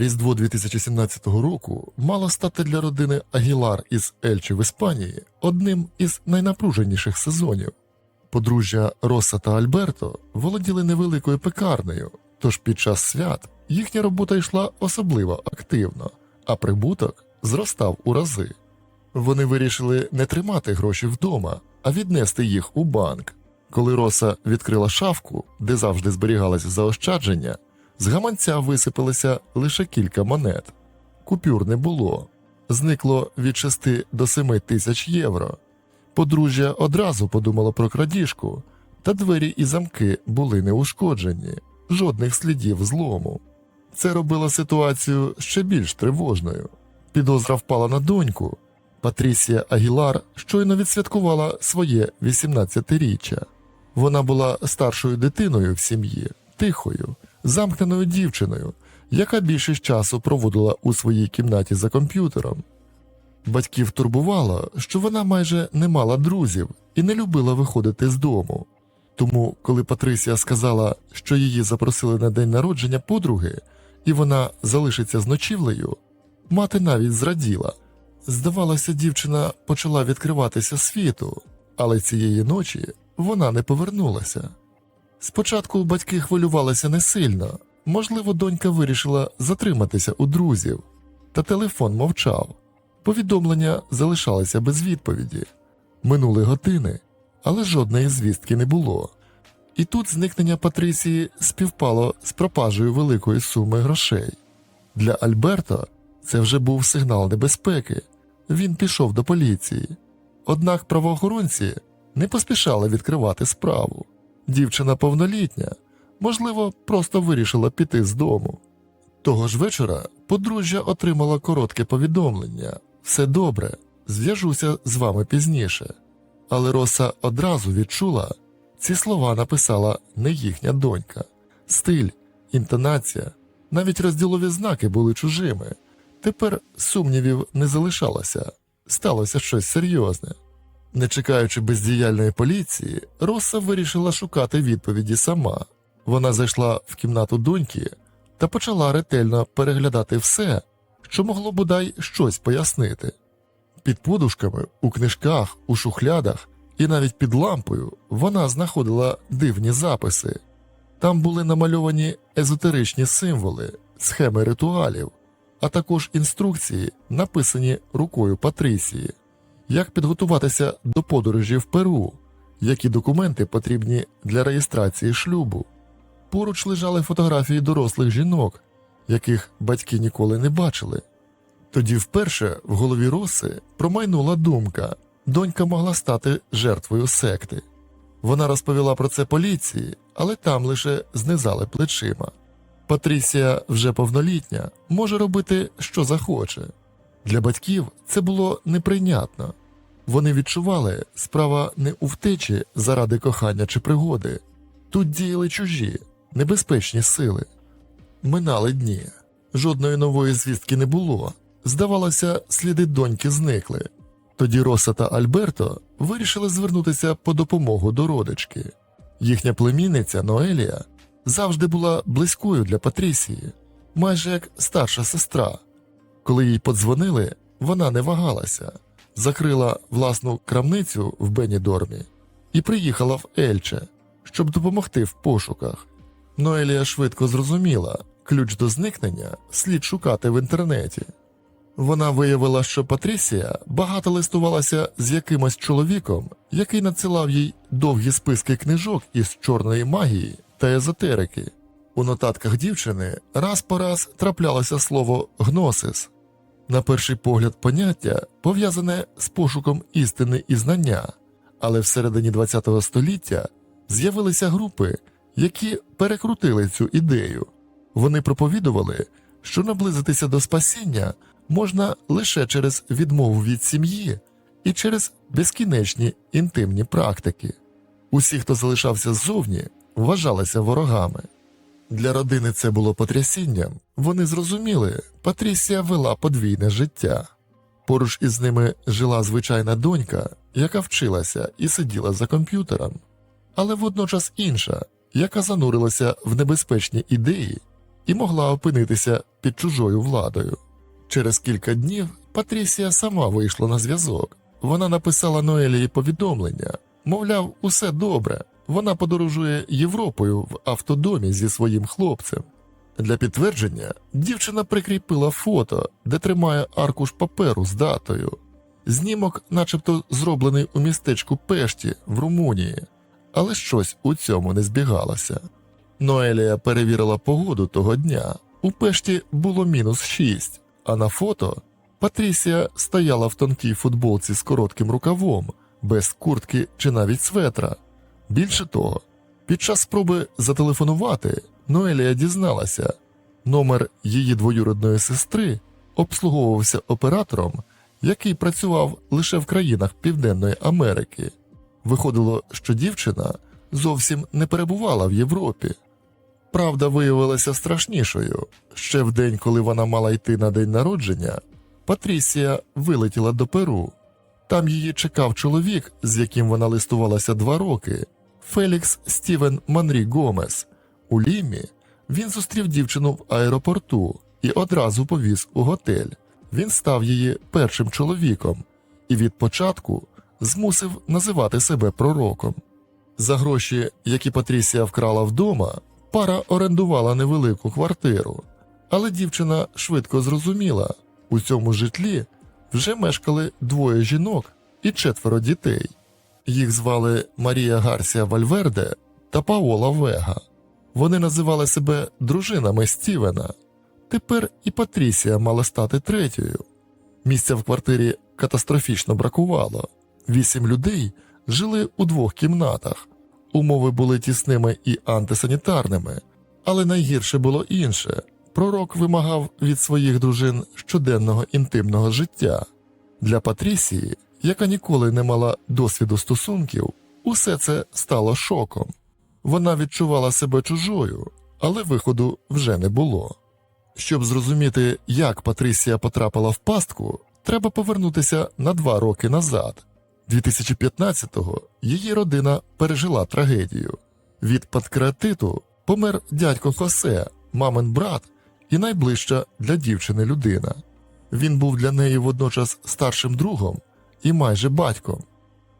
Різдво 2017 року мало стати для родини Агілар із Ельчі в Іспанії одним із найнапруженіших сезонів. Подружжя Роса та Альберто володіли невеликою пекарнею, тож під час свят їхня робота йшла особливо активно, а прибуток зростав у рази. Вони вирішили не тримати гроші вдома, а віднести їх у банк. Коли Роса відкрила шафку, де завжди зберігалися заощадження, з гаманця висипалося лише кілька монет. Купюр не було. Зникло від 6 до 7 тисяч євро. Подружжя одразу подумало про крадіжку, та двері і замки були неушкоджені, жодних слідів злому. Це робило ситуацію ще більш тривожною. Підозра впала на доньку. Патрісія Агілар щойно відсвяткувала своє 18-річчя. Вона була старшою дитиною в сім'ї, тихою, замкненою дівчиною, яка більшість часу проводила у своїй кімнаті за комп'ютером. Батьків турбувало, що вона майже не мала друзів і не любила виходити з дому. Тому, коли Патрисія сказала, що її запросили на день народження подруги, і вона залишиться з ночівлею, мати навіть зраділа. Здавалося, дівчина почала відкриватися світу, але цієї ночі вона не повернулася. Спочатку батьки хвилювалися не сильно, можливо, донька вирішила затриматися у друзів, та телефон мовчав. Повідомлення залишалися без відповіді. Минули години, але жодної звістки не було. І тут зникнення Патрисії співпало з пропажею великої суми грошей. Для Альберта це вже був сигнал небезпеки. Він пішов до поліції. Однак правоохоронці не поспішали відкривати справу. Дівчина повнолітня, можливо, просто вирішила піти з дому. Того ж вечора подружжя отримало коротке повідомлення все добре, зв'яжуся з вами пізніше. Але Роса одразу відчула, ці слова написала не їхня донька. Стиль, інтонація, навіть розділові знаки були чужими. Тепер сумнівів не залишалося, сталося щось серйозне. Не чекаючи бездіяльної поліції, Роса вирішила шукати відповіді сама. Вона зайшла в кімнату доньки та почала ретельно переглядати все, що могло бодай щось пояснити. Під подушками, у книжках, у шухлядах і навіть під лампою вона знаходила дивні записи. Там були намальовані езотеричні символи, схеми ритуалів, а також інструкції, написані рукою Патрісії, як підготуватися до подорожі в Перу, які документи потрібні для реєстрації шлюбу. Поруч лежали фотографії дорослих жінок, яких батьки ніколи не бачили. Тоді вперше в голові Роси промайнула думка донька могла стати жертвою секти. Вона розповіла про це поліції, але там лише знизали плечима. Патрісія вже повнолітня, може робити, що захоче. Для батьків це було неприйнятно. Вони відчували, справа не у втечі заради кохання чи пригоди. Тут діяли чужі, небезпечні сили. Минали дні. Жодної нової звістки не було. Здавалося, сліди доньки зникли. Тоді Роса та Альберто вирішили звернутися по допомогу до родички. Їхня племінниця Ноелія завжди була близькою для Патрісії, майже як старша сестра. Коли їй подзвонили, вона не вагалася, закрила власну крамницю в Бенідормі і приїхала в Ельче, щоб допомогти в пошуках. Ноелія швидко зрозуміла, ключ до зникнення слід шукати в інтернеті. Вона виявила, що Патрісія багато листувалася з якимось чоловіком, який надсилав їй довгі списки книжок із чорної магії та езотерики. У нотатках дівчини раз по раз траплялося слово гносис. На перший погляд, поняття пов'язане з пошуком істини і знання, але всередині ХХ століття з'явилися групи, які перекрутили цю ідею. Вони проповідували, що наблизитися до спасіння можна лише через відмову від сім'ї і через безкінечні інтимні практики. Усі, хто залишався ззовні, вважалися ворогами. Для родини це було потрясінням. Вони зрозуміли, Патрісія вела подвійне життя. Поруч із ними жила звичайна донька, яка вчилася і сиділа за комп'ютером, але водночас інша, яка занурилася в небезпечні ідеї і могла опинитися під чужою владою. Через кілька днів Патрісія сама вийшла на зв'язок. Вона написала Ноелії повідомлення, мовляв, усе добре. Вона подорожує Європою в автодомі зі своїм хлопцем. Для підтвердження дівчина прикріпила фото, де тримає аркуш паперу з датою. Знімок, начебто, зроблений у містечку Пешті в Румунії, але щось у цьому не збігалося. Ноелія перевірила погоду того дня. У Пешті було мінус 6, а на фото Патрісія стояла в тонкій футболці з коротким рукавом, без куртки чи навіть светра. Більше того, під час спроби зателефонувати Ноелія дізналася, номер її двоюродної сестри обслуговувався оператором, який працював лише в країнах Південної Америки. Виходило, що дівчина зовсім не перебувала в Європі. Правда виявилася страшнішою. Ще в день, коли вона мала йти на день народження, Патрісія вилетіла до Перу. Там її чекав чоловік, з яким вона листувалася два роки Фелікс Стівен Манрі Гомес. У Лімі він зустрів дівчину в аеропорту і одразу повіз у готель. Він став її першим чоловіком і від початку змусив називати себе пророком. За гроші, які Патрісія вкрала вдома, пара орендувала невелику квартиру, але дівчина швидко зрозуміла, у цьому житлі вже мешкали двоє жінок і четверо дітей. Їх звали Марія Гарсія Вальверде та Паола Вега. Вони називали себе дружинами Стівена. Тепер і Патрісія мала стати третьою. Місця в квартирі катастрофічно бракувало. Вісім людей жили у двох кімнатах. Умови були тісними і антисанітарними, але найгірше було інше. Пророк вимагав від своїх дружин щоденного інтимного життя. Для Патрісії, яка ніколи не мала досвіду стосунків, усе це стало шоком. Вона відчувала себе чужою, але виходу вже не було. Щоб зрозуміти, як Патрісія потрапила в пастку, треба повернутися на два роки назад. 2015-го її родина пережила трагедію. Від панкреатиту помер дядько Хосе, мамин брат і найближча для дівчини людина. Він був для неї водночас старшим другом і майже батьком.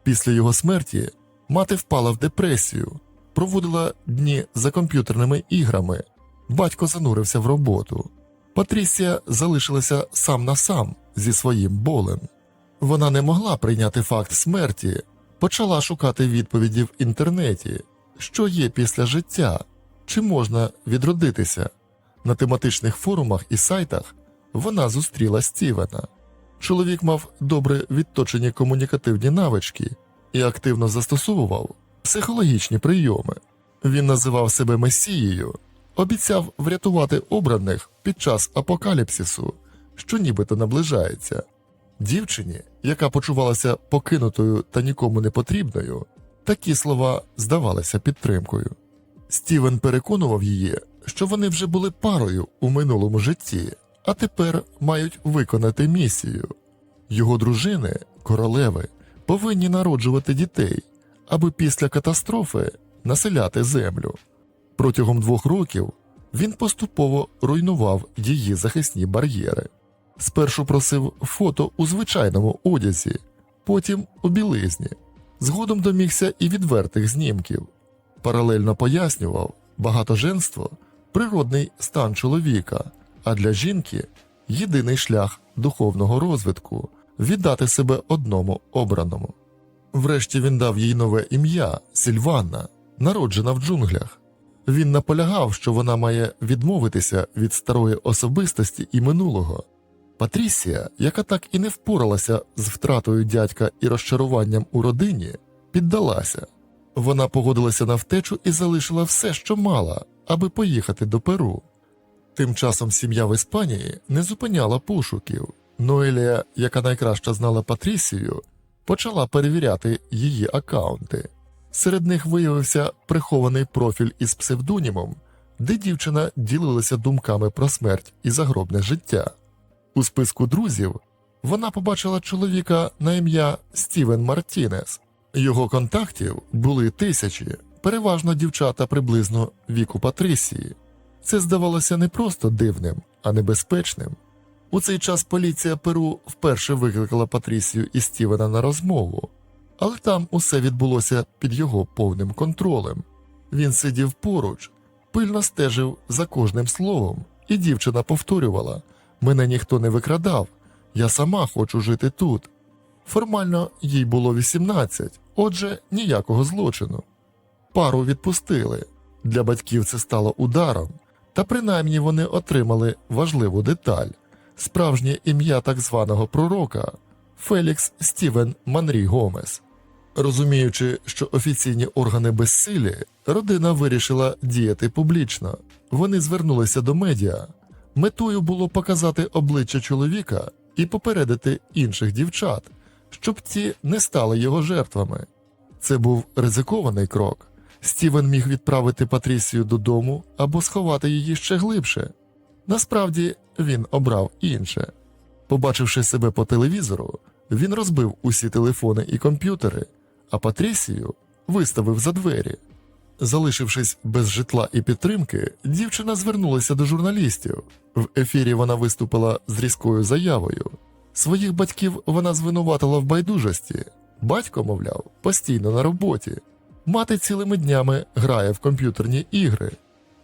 Після його смерті мати впала в депресію, проводила дні за комп'ютерними іграми. Батько занурився в роботу. Патрісія залишилася сам на сам зі своїм болем. Вона не могла прийняти факт смерті, почала шукати відповіді в інтернеті, що є після життя, чи можна відродитися. На тематичних форумах і сайтах вона зустріла Стівена. Чоловік мав добре відточені комунікативні навички і активно застосовував психологічні прийоми. Він називав себе месією, обіцяв врятувати обраних під час апокаліпсису, що нібито наближається. Дівчині, яка почувалася покинутою та нікому не потрібною, такі слова здавалися підтримкою. Стівен переконував її, що вони вже були парою у минулому житті, а тепер мають виконати місію. Його дружини, королеви, повинні народжувати дітей, аби після катастрофи населяти землю. Протягом двох років він поступово руйнував її захисні бар'єри. Спершу просив фото у звичайному одязі, потім у білизні. Згодом домігся і відвертих знімків. Паралельно пояснював, багатоженство природний стан чоловіка, а для жінки єдиний шлях духовного розвитку віддати себе одному обраному. Врешті він дав їй нове ім'я Сільванна, народжена в джунглях. Він наполягав, що вона має відмовитися від старої особистості і минулого. Патрісія, яка так і не впоралася з втратою дядька і розчаруванням у родині, піддалася. Вона погодилася на втечу і залишила все, що мала, аби поїхати до Перу. Тим часом сім'я в Іспанії не зупиняла пошуків. Ноелія, яка найкраще знала Патрісію, почала перевіряти її акаунти. Серед них виявився прихований профіль із псевдонімом, де дівчина ділилася думками про смерть і загробне життя. У списку друзів вона побачила чоловіка на ім'я Стівен Мартінес. Його контактів були тисячі, переважно дівчата приблизно віку Патрісії. Це здавалося не просто дивним, а небезпечним. У цей час поліція Перу вперше викликала Патрісію і Стівена на розмову, але там усе відбулося під його повним контролем. Він сидів поруч, пильно стежив за кожним словом, і дівчина повторювала: Мене ніхто не викрадав, я сама хочу жити тут. Формально їй було 18, отже, ніякого злочину. Пару відпустили. Для батьків це стало ударом, та принаймні вони отримали важливу деталь справжнє ім'я так званого пророка Фелікс Стівен Манрі Гомес. Розуміючи, що офіційні органи безсилі, родина вирішила діяти публічно. Вони звернулися до медіа. Метою було показати обличчя чоловіка і попередити інших дівчат, щоб ті не стали його жертвами. Це був ризикований крок. Стівен міг відправити Патрісію додому або сховати її ще глибше. Насправді він обрав інше. Побачивши себе по телевізору, він розбив усі телефони і комп'ютери, а Патрісію виставив за двері. Залишившись без житла і підтримки, дівчина звернулася до журналістів. В ефірі вона виступила з різкою заявою. Своїх батьків вона звинуватила в байдужості. Батько, мовляв, постійно на роботі. Мати цілими днями грає в комп'ютерні ігри.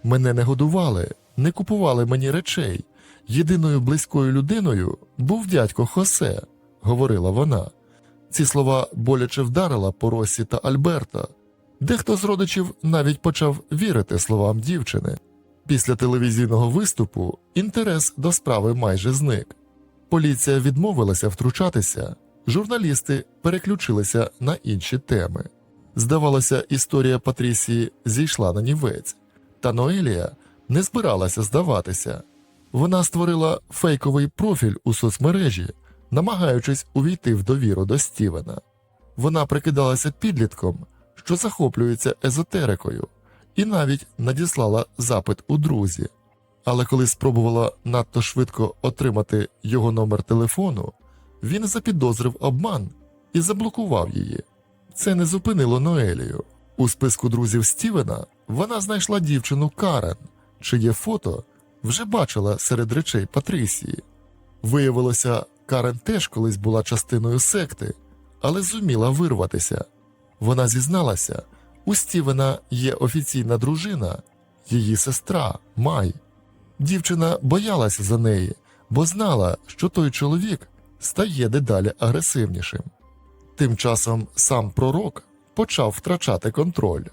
Мене не годували, не купували мені речей. Єдиною близькою людиною був дядько Хосе, говорила вона. Ці слова боляче вдарила по Росі та Альберта. Дехто з родичів навіть почав вірити словам дівчини. Після телевізійного виступу інтерес до справи майже зник. Поліція відмовилася втручатися, журналісти переключилися на інші теми. Здавалося, історія Патрісії зійшла на нівець, та Ноелія не збиралася здаватися. Вона створила фейковий профіль у соцмережі, намагаючись увійти в довіру до Стівена. Вона прикидалася підлітком, що захоплюється езотерикою, і навіть надіслала запит у друзі. Але коли спробувала надто швидко отримати його номер телефону, він запідозрив обман і заблокував її. Це не зупинило Ноелію. У списку друзів Стівена вона знайшла дівчину Карен, чиє фото вже бачила серед речей Патрісії. Виявилося, Карен теж колись була частиною секти, але зуміла вирватися. Вона зізналася, у Стівена є офіційна дружина, її сестра Май. Дівчина боялася за неї, бо знала, що той чоловік стає дедалі агресивнішим. Тим часом сам пророк почав втрачати контроль.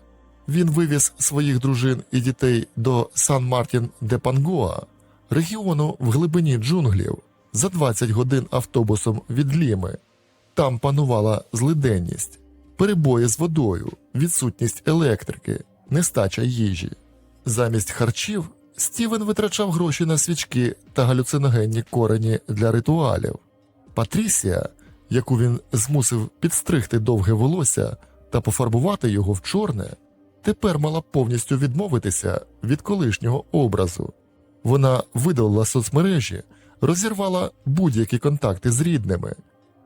Він вивіз своїх дружин і дітей до Сан Мартін де Пангоа, регіону в глибині джунглів, за 20 годин автобусом від Ліми. Там панувала злиденність, перебої з водою, відсутність електрики, нестача їжі. Замість харчів Стівен витрачав гроші на свічки та галюциногенні корені для ритуалів. Патрісія, яку він змусив підстригти довге волосся та пофарбувати його в чорне, тепер мала повністю відмовитися від колишнього образу. Вона видалила соцмережі, розірвала будь-які контакти з рідними.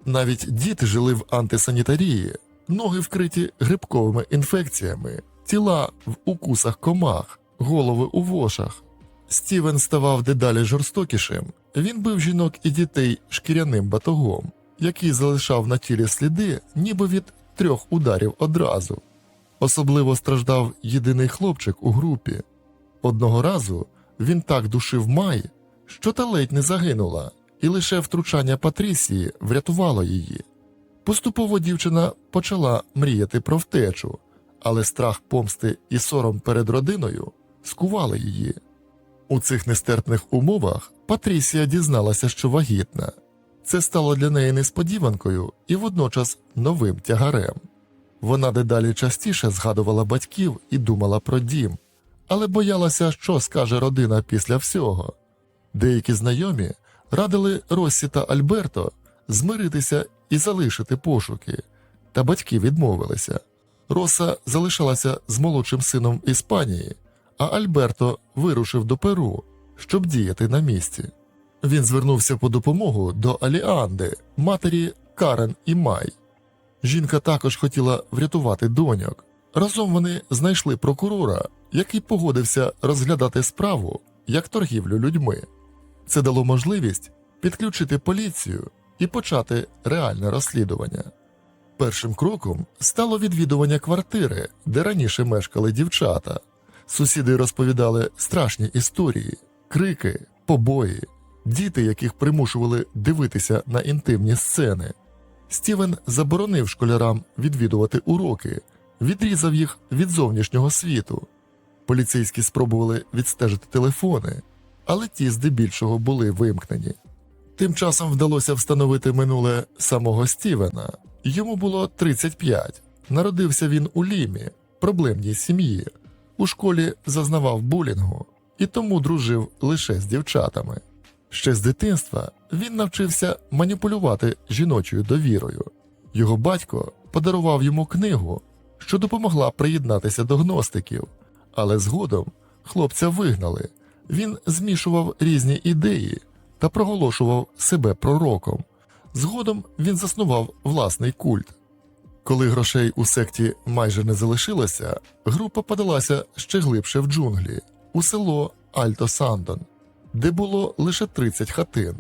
Навіть діти жили в антисанітарії, ноги вкриті грибковими інфекціями, тіла в укусах комах, голови у вошах. Стівен ставав дедалі жорстокішим. Він бив жінок і дітей шкіряним батогом, який залишав на тілі сліди, ніби від трьох ударів одразу. Особливо страждав єдиний хлопчик у групі. Одного разу він так душив Май, що та ледь не загинула, і лише втручання Патрісії врятувало її. Поступово дівчина почала мріяти про втечу, але страх помсти і сором перед родиною скували її. У цих нестерпних умовах Патрісія дізналася, що вагітна. Це стало для неї несподіванкою і водночас новим тягарем. Вона дедалі частіше згадувала батьків і думала про дім, але боялася, що скаже родина після всього. Деякі знайомі радили Росі та Альберто змиритися і залишити пошуки, та батьки відмовилися. Роса залишилася з молодшим сином Іспанії, а Альберто вирушив до Перу, щоб діяти на місці. Він звернувся по допомогу до Аліанди, матері Карен і Май. Жінка також хотіла врятувати доньок, Разом вони знайшли прокурора, який погодився розглядати справу як торгівлю людьми. Це дало можливість підключити поліцію і почати реальне розслідування. Першим кроком стало відвідування квартири, де раніше мешкали дівчата. Сусіди розповідали страшні історії, крики, побої, діти, яких примушували дивитися на інтимні сцени. Стівен заборонив школярам відвідувати уроки, відрізав їх від зовнішнього світу. Поліцейські спробували відстежити телефони, але ті здебільшого були вимкнені. Тим часом вдалося встановити минуле самого Стівена. Йому було 35. Народився він у Лімі, проблемній сім'ї. У школі зазнавав булінгу і тому дружив лише з дівчатами. Ще з дитинства він навчився маніпулювати жіночою довірою. Його батько подарував йому книгу, що допомогла приєднатися до гностиків, але згодом хлопця вигнали. Він змішував різні ідеї та проголошував себе пророком. Згодом він заснував власний культ. Коли грошей у секті майже не залишилося, група подалася ще глибше в джунглі, у село Альто Сандон, де було лише 30 хатин.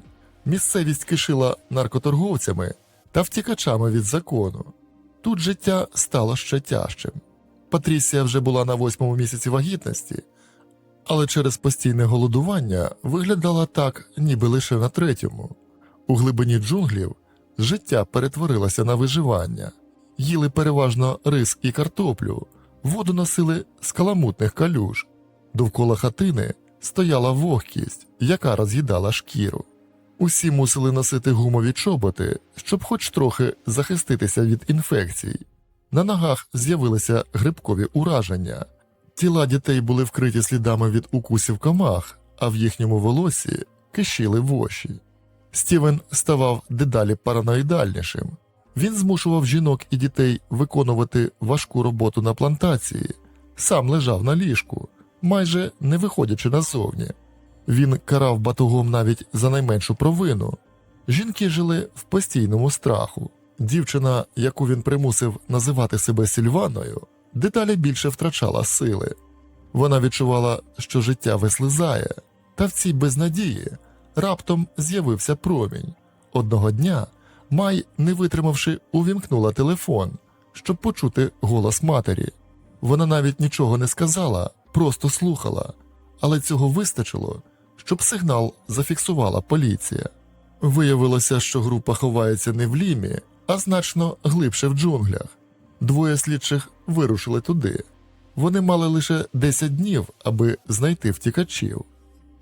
Місцевість кишила наркоторговцями та втікачами від закону. Тут життя стало ще тяжчим. Патрісія вже була на восьмому місяці вагітності, але через постійне голодування виглядала так, ніби лише на третьому. У глибині джунглів життя перетворилося на виживання, їли переважно рис і картоплю, воду носили з каламутних калюж. Довкола хатини стояла вогкість, яка роз'їдала шкіру. Усі мусили носити гумові чоботи, щоб хоч трохи захиститися від інфекцій. На ногах з'явилися грибкові ураження. Тіла дітей були вкриті слідами від укусів комах, а в їхньому волосі кишіли воші. Стівен ставав дедалі параноїдальнішим. Він змушував жінок і дітей виконувати важку роботу на плантації, сам лежав на ліжку, майже не виходячи назовні. Він карав батогом навіть за найменшу провину. Жінки жили в постійному страху. Дівчина, яку він примусив називати себе Сільваною, деталі більше втрачала сили. Вона відчувала, що життя вислизає, та в цій безнадії раптом з'явився промінь. Одного дня Май, не витримавши, увімкнула телефон, щоб почути голос матері. Вона навіть нічого не сказала, просто слухала, але цього вистачило, щоб сигнал зафіксувала поліція. Виявилося, що група ховається не в лімі, а значно глибше в джунглях. Двоє слідчих вирушили туди. Вони мали лише 10 днів, аби знайти втікачів.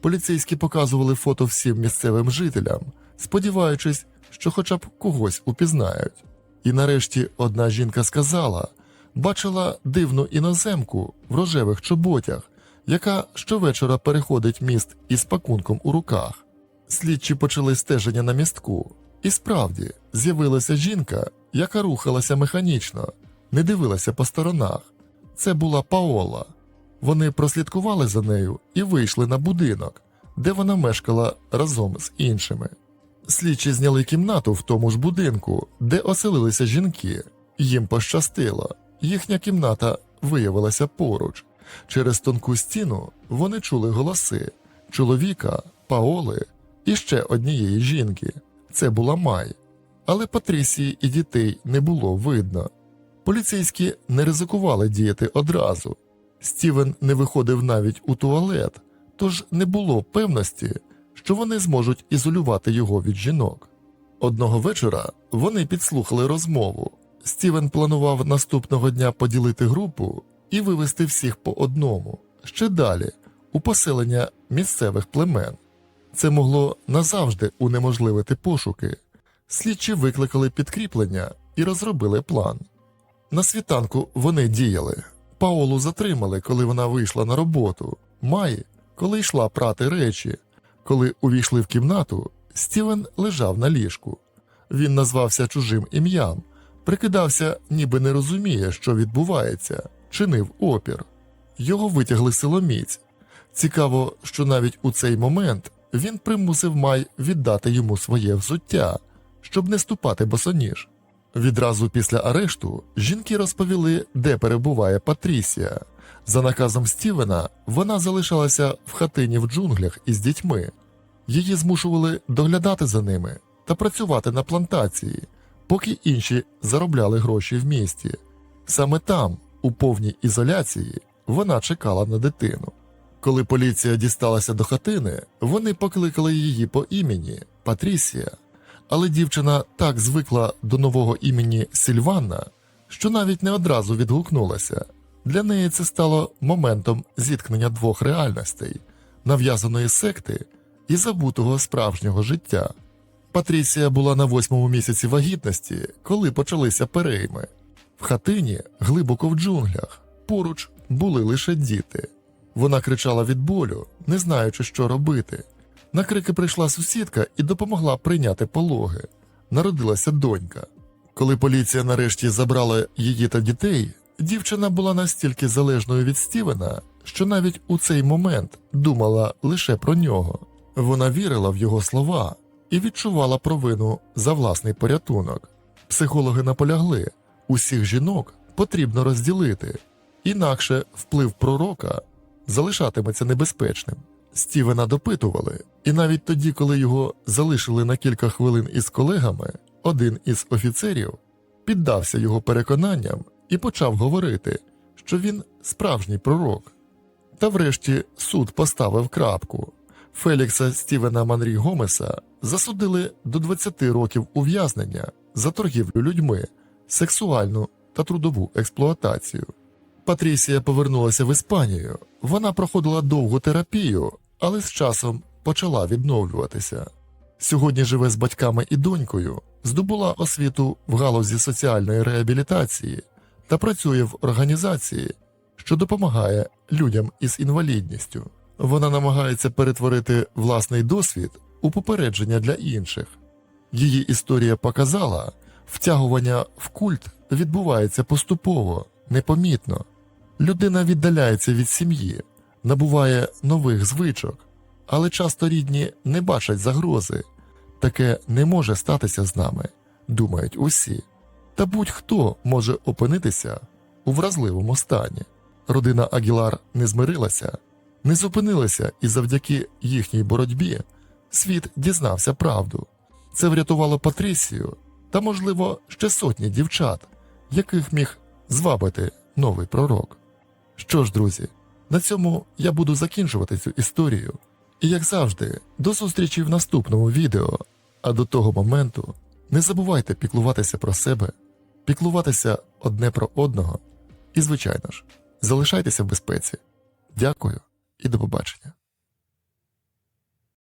Поліцейські показували фото всім місцевим жителям, сподіваючись, що хоча б когось упізнають. І нарешті одна жінка сказала, бачила дивну іноземку в рожевих чоботях, яка щовечора переходить міст із пакунком у руках. Слідчі почали стеження на містку, і справді з'явилася жінка, яка рухалася механічно, не дивилася по сторонах. Це була Паола. Вони прослідкували за нею і вийшли на будинок, де вона мешкала разом з іншими. Слідчі зняли кімнату в тому ж будинку, де оселилися жінки. Їм пощастило, їхня кімната виявилася поруч. Через тонку стіну вони чули голоси чоловіка, Паоли і ще однієї жінки. Це була Май. Але Патрісії і дітей не було видно. Поліцейські не ризикували діяти одразу. Стівен не виходив навіть у туалет, тож не було певності, що вони зможуть ізолювати його від жінок. Одного вечора вони підслухали розмову. Стівен планував наступного дня поділити групу і вивести всіх по одному, ще далі, у поселення місцевих племен. Це могло назавжди унеможливити пошуки. Слідчі викликали підкріплення і розробили план. На світанку вони діяли. Паолу затримали, коли вона вийшла на роботу. Май, коли йшла прати речі. Коли увійшли в кімнату, Стівен лежав на ліжку. Він назвався чужим ім'ям, прикидався, ніби не розуміє, що відбувається, чинив опір. Його витягли силоміць. Цікаво, що навіть у цей момент він примусив Май віддати йому своє взуття, щоб не ступати босоніж. Відразу після арешту жінки розповіли, де перебуває Патрісія. За наказом Стівена вона залишалася в хатині в джунглях із дітьми. Її змушували доглядати за ними та працювати на плантації, поки інші заробляли гроші в місті. Саме там, у повній ізоляції, вона чекала на дитину. Коли поліція дісталася до хатини, вони покликали її по імені Патрісія, але дівчина так звикла до нового імені Сільванна, що навіть не одразу відгукнулася. Для неї це стало моментом зіткнення двох реальностей нав'язаної секти і забутого справжнього життя. Патрісія була на восьмому місяці вагітності, коли почалися перейми. В хатині, глибоко в джунглях, поруч були лише діти. Вона кричала від болю, не знаючи, що робити. На крики прийшла сусідка і допомогла прийняти пологи. Народилася донька. Коли поліція нарешті забрала її та дітей, дівчина була настільки залежною від Стівена, що навіть у цей момент думала лише про нього. Вона вірила в його слова і відчувала провину за власний порятунок. Психологи наполягли, усіх жінок потрібно розділити, інакше вплив пророка залишатиметься небезпечним. Стівена допитували, і навіть тоді, коли його залишили на кілька хвилин із колегами, один із офіцерів піддався його переконанням і почав говорити, що він справжній пророк. Та врешті суд поставив крапку. Фелікса Стівена Манрі Гомеса засудили до 20 років ув'язнення за торгівлю людьми, сексуальну та трудову експлуатацію. Патрісія повернулася в Іспанію. Вона проходила довгу терапію, але з часом почала відновлюватися. Сьогодні живе з батьками і донькою, здобула освіту в галузі соціальної реабілітації та працює в організації, що допомагає людям із інвалідністю. Вона намагається перетворити власний досвід у попередження для інших. Її історія показала, втягування в культ відбувається поступово, непомітно. Людина віддаляється від сім'ї, набуває нових звичок, але часто рідні не бачать загрози. Таке не може статися з нами, думають усі. Та будь-хто може опинитися у вразливому стані. Родина Агілар не змирилася, не зупинилася, і завдяки їхній боротьбі світ дізнався правду. Це врятувало Патрісію та, можливо, ще сотні дівчат, яких міг звабити новий пророк. Що ж, друзі, на цьому я буду закінчувати цю історію. І як завжди, до зустрічі в наступному відео. А до того моменту не забувайте піклуватися про себе, піклуватися одне про одного і, звичайно ж, залишайтеся в безпеці. Дякую і до побачення.